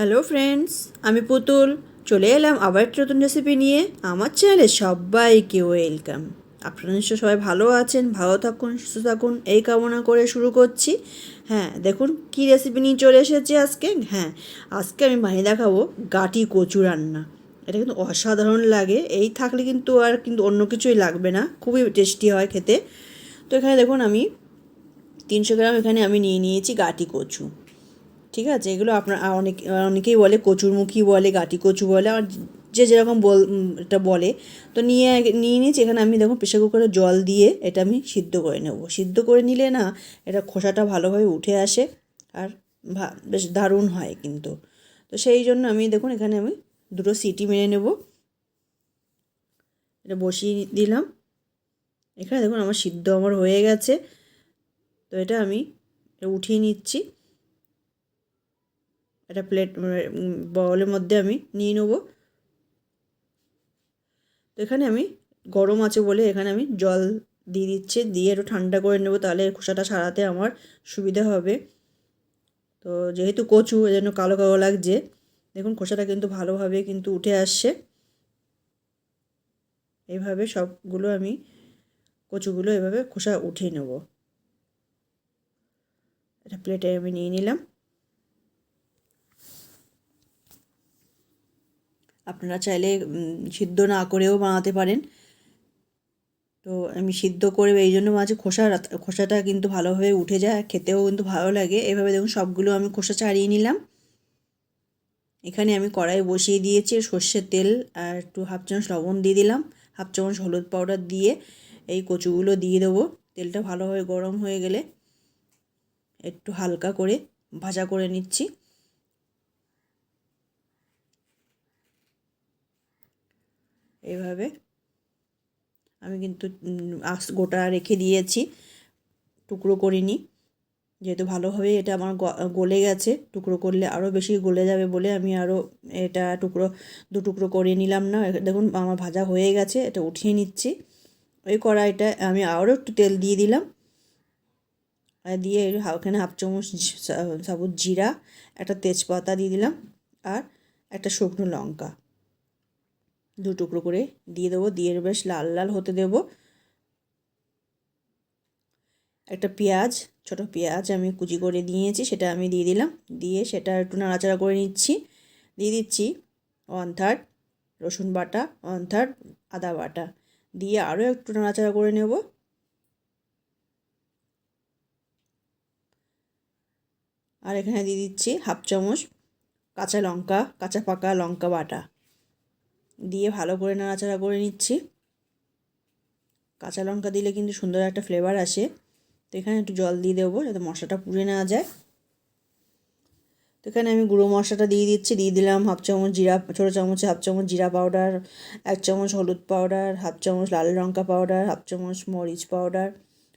Hello friends আমি পুতুল। চলে এলাম আবার একটা নতুন রেসিপি নিয়ে। আমার চ্যানেলে সবাইকে ওয়েলকাম আপনারা নিশ্চয় সবাই ভালো আছেন, ভালো থাকুন, সুস্থ থাকুন। এই কামনা করে শুরু করছি। হ্যাঁ দেখুন কি রেসিপি নিয়ে চলে এসেছি আজকে। হ্যাঁ আজকে আমি বানিয়ে দেখাবো গাটি কচু রান্না। এটা কিন্তু অসাধারণ লাগে। এই থাকলে কিন্তু আর কিন্তু অন্য কিছুই লাগবে না। খুবই টেস্টি হয় খেতে। তো এখানে দেখুন আমি তিনশো গ্রাম এখানে আমি নিয়ে নিয়েছি গাটি কচু। ঠিক আছে? এগুলো আপনার অনেক অনেকেই বলে, কচুরমুখী বলে, গাটি কচু বলে আর যে যেরকম বল এটা বলে। তো নিয়ে নিয়ে নিয়েছি, এখানে আমি দেখুন প্রেশার কুকারে জল দিয়ে এটা আমি সিদ্ধ করে নেব। সিদ্ধ করে নিলে না, এটা খোসাটা ভালোভাবে উঠে আসে, আর বেশ দারুণ হয় কিন্তু। তো সেই জন্য আমি দেখুন, এখানে আমি দুটো সিটি মেরে নেব। এটা বসিয়ে দিলাম। এখানে দেখুন, আমার সিদ্ধ আমার হয়ে গেছে। তো এটা আমি উঠিয়ে নিচ্ছি। একটা প্লেট বলের মধ্যে আমি নিয়ে নেব। তো এখানে আমি গরম আছে বলে এখানে আমি জল দিয়ে দিচ্ছি। দিয়ে একটু ঠান্ডা করে নেব, তাহলে খোসাটা সারাতে আমার সুবিধা হবে। তো যেহেতু কচু এই জন্য কালো কালো লাগছে। দেখুন, খোসাটা কিন্তু ভালোভাবে কিন্তু উঠে আসছে। এইভাবে সবগুলো আমি, কচুগুলো এভাবে খোসা উঠিয়ে নেব। এটা প্লেটে আমি নিয়ে নিলাম। আপনারা চাইলে সিদ্ধ না করেও বানাতে পারেন। তো আমি সিদ্ধ করে, এই জন্য মাঝে খোসা খোসাটা কিন্তু ভালোভাবে উঠে যায়, খেতেও কিন্তু ভালো লাগে। এভাবে দেখুন, সবগুলো আমি খোসা ছাড়িয়ে নিলাম। এখানে আমি কড়াই বসিয়ে দিয়েছি সর্ষের তেল আর একটু হাফ চামচ লবণ দিয়ে দিলাম। হাফ চামচ হলুদ পাউডার দিয়ে এই কচুগুলো দিয়ে দেবো। তেলটা ভালোভাবে গরম হয়ে গেলে একটু হালকা করে ভাজা করে নিচ্ছি। এইভাবে। আমি কিন্তু আস, গোটা রেখে দিয়েছি। টুকরো করিনি। যেহেতু ভালোভাবে এটা আমার গলে গেছে, টুকরো করলে আরও বেশি গলে যাবে বলে আমি আরও এটা টুকরো, দু টুকরো করে নিলাম না। দেখুন, আমার ভাজা হয়ে গেছে, এটা উঠিয়ে নিচ্ছি। ওই কড়াইটা, আমি আরও একটু তেল দিয়ে দিলাম। দিয়ে ওখানে হাফ চামচ সাবুত জিরা, একটা তেজপাতা দিয়ে দিলাম। আর একটা শুকনো লঙ্কা। দু টুকরো করে দিয়ে দেবো। দিয়ে বেশ লাল লাল হতে দেবো। একটা পেঁয়াজ, ছোট পেঁয়াজ আমি কুচি করে দিয়েছি সেটা আমি দিয়ে দিলাম। দিয়ে সেটা একটু নাড়াচাড়া করে নিচ্ছি। দিয়ে দিচ্ছি ওয়ান থার্ড রসুন বাটা ওয়ান থার্ড আদা বাটা। দিয়ে আরও একটু নাড়াচাড়া করে নেব। আর এখানে দিয়ে দিচ্ছি হাফ চামচ কাঁচা লঙ্কা, কাঁচা পাকা লঙ্কা বাটা। দিয়ে ভালো করে নাড়াচাড়া করে নিচ্ছি। কাঁচা লঙ্কা দিলে কিন্তু সুন্দর একটা ফ্লেভার আসে। তো এখানে একটু জল দিয়ে দেবো যাতে মশলাটা পুড়ে না যায়। তো এখানে আমি গুঁড়ো মশলাটা দিয়ে দিচ্ছি। দিয়ে দিলাম হাফ চামচ জিরা, ছোটো চামচে হাফ চামচ জিরা পাউডার এক চামচ হলুদ পাউডার হাফ চামচ লাল লঙ্কা পাউডার হাফ চামচ মরিচ পাউডার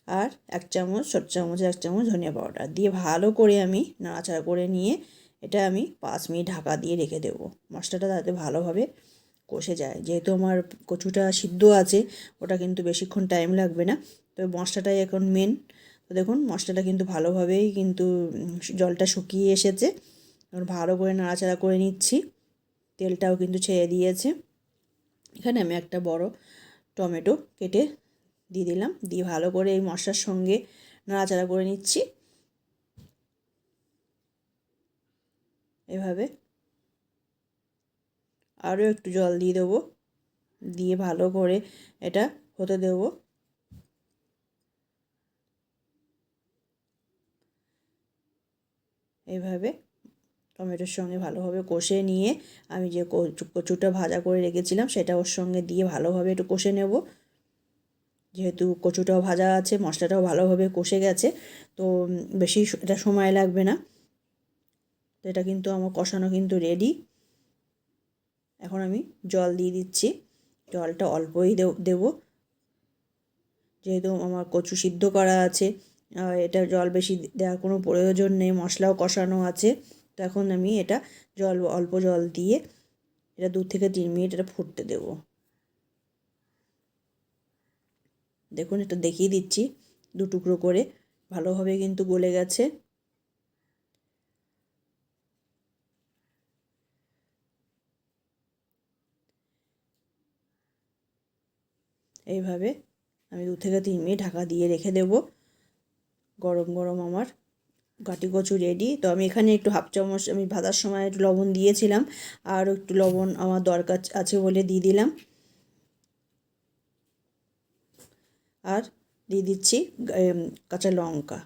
আর এক চামচ, ছোট চামচে, এক চামচ ধনিয়া পাউডার দিয়ে ভালো করে আমি নাড়াচাড়া করে নিয়ে এটা আমি পাঁচ মিনিট ঢাকা দিয়ে রেখে দেবো। মশলাটা তাতে ভালোভাবে কষে যায়। যেহেতু আমার কচুটা সিদ্ধ আছে, ওটা কিন্তু বেশিক্ষণ টাইম লাগবে না। তো মশলাটাই এখন মেন তো দেখুন, মশলাটা কিন্তু ভালোভাবেই কিন্তু জলটা শুকিয়ে এসেছে। ভালো করে নাড়াচাড়া করে নিচ্ছি। তেলটাও কিন্তু ছেড়ে দিয়েছে। এখানে আমি একটা বড় টমেটো কেটে দিয়ে দিলাম। দিয়ে ভালো করে এই মশলার সঙ্গে নাড়াচাড়া করে নিচ্ছি। এভাবে আরও একটু জল দিয়ে দেবো। দিয়ে ভালো করে এটা হতে দেবো। এইভাবে টমেটোর সঙ্গে ভালোভাবে কষে নিয়ে আমি যে কচু কচুটা ভাজা করে রেখেছিলাম সেটা ওর সঙ্গে দিয়ে ভালোভাবে একটু কষে নেব। যেহেতু কচুটাও ভাজা আছে, মশলাটাও ভালোভাবে কষে গেছে, তো বেশি এটা সময় লাগবে না। তো এটা কিন্তু আমার কষানো কিন্তু রেডি এখন আমি জল দিয়ে দিচ্ছি। জলটা অল্পই দেব- যেহেতু আমার কচু সিদ্ধ করা আছে এটা জল বেশি দেওয়ার কোনো প্রয়োজন নেই, মশলাও কষানো আছে। তো এখন আমি এটা জল, অল্প জল দিয়ে এটা দু থেকে তিন মিনিট এটা ফুটতে দেবো। দেখুন, এটা দেখিয়ে দিচ্ছি। দু টুকরো করে ভালোভাবে কিন্তু গলে গেছে। এইভাবে আমি দু থেকে তিন মিনিট ঢাকা দিয়ে রেখে দেবো। গরম গরম আমার। গাটি কচু রেডি তো আমি এখানে একটু হাফ চামচ, আমি ভাজার সময় একটু লবণ দিয়েছিলাম। আর একটু লবণ আমার দরকার আছে বলে দিয়ে দিলাম। আর দিয়ে দিচ্ছি কাঁচা লঙ্কা।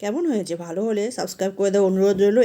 কেমন হয়েছে? ভালো হলে সাবস্ক্রাইব করে দেওয়ার অনুরোধ রইল।